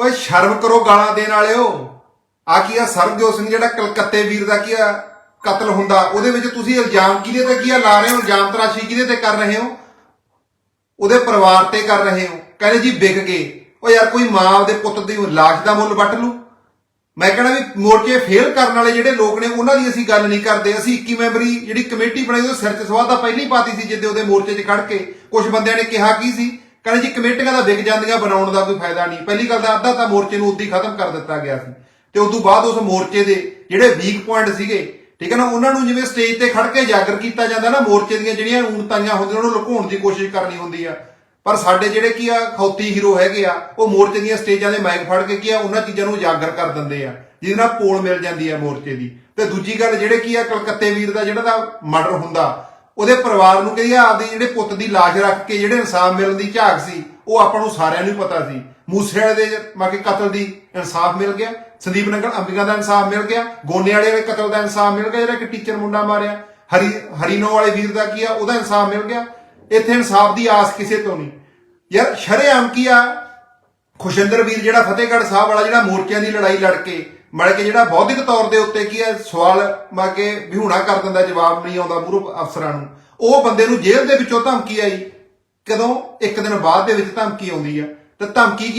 ਓਏ ਸ਼ਰਮ ਕਰੋ ਗਾਲਾਂ ਦੇਣ ਵਾਲਿਓ। ਆ ਕੀ ਆ, ਸਰਬਜੋਤ ਸਿੰਘ ਜਿਹੜਾ ਕਲਕੱਤੇ ਵੀਰ ਦਾ ਕੀ ਆ ਕਤਲ ਹੁੰਦਾ, ਉਹਦੇ ਵਿੱਚ ਤੁਸੀਂ ਇਲਜ਼ਾਮ ਕਿਹਦੇ ਤੇ ਕੀ ਆ ਲਾ ਰਹੇ ਹੋ? ਇਲਜ਼ਾਮ ਤਰਾਸ਼ੀ ਕਿਹਦੇ ਤੇ ਕਰ ਰਹੇ ਹੋ? ਉਹਦੇ ਪਰਿਵਾਰ ਤੇ ਕਰ ਰਹੇ ਹੋ। ਕਹਿੰਦੇ ਜੀ ਵਿਕ ਗਏ। ਓ ਯਾਰ ਕੋਈ ਮਾਂ ਆਪਦੇ ਪੁੱਤ ਦੀ ਲਾਸ਼ ਦਾ ਮੁੱਲ ਵੱਟ ਲੂ। ਮੈਂ ਕਹਿੰਦਾ ਵੀ ਮੋਰਚੇ ਫੇਲ ਕਰਨ ਵਾਲੇ ਜਿਹੜੇ ਲੋਕ ਨੇ, ਉਹਨਾਂ ਦੀ ਅਸੀਂ ਗੱਲ ਨਹੀਂ ਕਰਦੇ। ਅਸੀਂ 21 ਮੈਂਬਰੀ ਜਿਹੜੀ ਕਮੇਟੀ ਬਣਾਈ, ਉਹ ਸਿਰ 'ਚ ਸਵਾਹ ਤਾਂ ਪਹਿਲੀ ਪਾਤੀ ਸੀ ਜਿੱਦੇ ਉਹਦੇ ਮੋਰਚੇ 'ਚ ਖੜ ਕੇ ਕੁਝ ਬੰਦਿਆਂ ਨੇ ਕਿਹਾ ਕੀ ਸੀ? ਕਹਿੰਦੇ ਜੀ ਕਮੇਟੀਆਂ ਦਾ ਵਿਗ ਜਾਂਦੀਆਂ, ਬਣਾਉਣ ਦਾ ਕੋਈ ਫਾਇਦਾ ਨਹੀਂ। ਪਹਿਲੀ ਗੱਲ ਤਾਂ ਅੱਧਾ ਤਾਂ ਮੋਰਚੇ ਨੂੰ ਉਦੋਂ ਹੀ ਖਤਮ ਕਰ ਦਿੱਤਾ ਗਿਆ ਸੀ। ਤੇ ਉਸ ਤੋਂ ਬਾਅਦ ਉਸ ਮੋਰਚੇ ਦੇ ਜਿਹੜੇ ਵੀਕ ਪੁਆਇੰਟ ਸੀਗੇ, ਠੀਕ ਹੈ ਨਾ, ਉਹਨਾਂ ਨੂੰ ਜਿਵੇਂ ਸਟੇਜ ਤੇ ਖੜ ਕੇ ਜਾਗਰ ਕੀਤਾ ਜਾਂਦਾ ਨਾ, ਮੋਰਚੇ ਦੀਆਂ ਜਿਹੜੀਆਂ ਊਣਤਾਈਆਂ ਹੁੰਦੀਆਂ, ਉਹਨੂੰ ਲੁਕਾਉਣ ਦੀ ਕੋਸ਼ਿਸ਼ ਕਰਨੀ ਹੁੰਦੀ ਆ। ਪਰ ਸਾਡੇ ਜਿਹੜੇ ਕੀ ਆ, ਖੌਤੀ ਹੀਰੋ ਹੈਗੇ ਆ, ਉਹ ਮੋਰਚੇ ਦੀਆਂ ਸਟੇਜਾਂ ਦੇ ਮਾਈਕ ਫੜ ਕੇ ਕੀ ਆ, ਉਹਨਾਂ ਚੀਜ਼ਾਂ ਨੂੰ ਉਜਾਗਰ ਕਰ ਦਿੰਦੇ ਆ, ਜਿਹਦੇ ਨਾਲ ਪੋਲ ਮਿਲ ਜਾਂਦੀ ਆ ਮੋਰਚੇ ਦੀ। ਤੇ ਦੂਜੀ ਗੱਲ, ਜਿਹੜੇ ਕੀ ਆ, ਕਲਕੱਤੇ ਵੀਰ ਦਾ ਜਿਹੜਾ ਦਾ ਮਰਡਰ ਹੁੰਦਾ ਉਹਦੇ ਪਰਿਵਾਰ ਨੂੰ ਕਹਿੰਦੀ ਆਪਦੇ ਜਿਹੜੇ ਪੁੱਤ ਦੀ ਲਾਸ਼ ਰੱਖ ਕੇ ਜਿਹੜੇ ਇਨਸਾਫ ਮਿਲਣ ਦੀ ਝਾਕ ਸੀ, ਉਹ ਆਪਾਂ ਨੂੰ ਸਾਰਿਆਂ ਨੂੰ ਪਤਾ ਸੀ। ਮੂਸੇ ਵਾਲੇ ਦੇ ਮਾਕੇ ਕਤਲ ਦੀ ਇਨਸਾਫ ਮਿਲ ਗਿਆ, ਸੰਦੀਪ ਨਗਰ ਅੰਬਿਕਾ ਦਾ ਇਨਸਾਫ ਮਿਲ ਗਿਆ, ਗੋਨੇ ਵਾਲੇ ਦੇ ਕਤਲ ਦਾ ਇਨਸਾਫ ਮਿਲ ਗਿਆ, ਜਿਹੜਾ ਕਿ ਟੀਚਰ ਮੁੰਡਾ ਮਾਰਿਆ। ਹਰੀ, ਹਰੀਨੋ ਵਾਲੇ ਵੀਰ ਦਾ ਕੀ ਆ, ਉਹਦਾ ਇਨਸਾਫ ਮਿਲ ਗਿਆ। ਇੱਥੇ ਇਨਸਾਫ ਦੀ ਆਸ ਕਿਸੇ ਤੋਂ ਨਹੀਂ। ਯਾਰ, ਸ਼ਰੇਆਮ ਕੀ ਆ? ਖੁਸ਼ਿੰਦਰ ਵੀਰ ਜਿਹੜਾ ਫਤਿਹਗੜ੍ਹ ਸਾਹਿਬ ਵਾਲਾ ਜਿਹੜਾ ਮੋਰਚਿਆਂ ਦੀ ਲੜਾਈ ਲੜ ਕੇ ਮੜ ਕੇ ਜਿਹੜਾ ਬੌਧਿਕ ਤੌਰ ਦੇ ਉੱਤੇ ਕੀ ਹੈ, ਸਵਾਲ ਮਾਗੇ ਵਿਹੂਣਾ ਕਰ ਦਿੰਦਾ, ਜਵਾਬ ਨਹੀਂ ਆਉਂਦਾ ਮੂਰਖ ਅਫਸਰਾਂ ਨੂੰ। ਉਹ ਬੰਦੇ ਨੂੰ ਜੇਲ੍ਹ ਦੇ ਵਿੱਚੋਂ ਧਮਕੀ ਆਈ। ਕਦੋਂ? ਇੱਕ ਦਿਨ ਬਾਅਦ ਦੇ ਵਿੱਚ ਧਮਕੀ ਆਉਂਦੀ ਆ। ਤੇ ਧਮਕੀ ਕੀ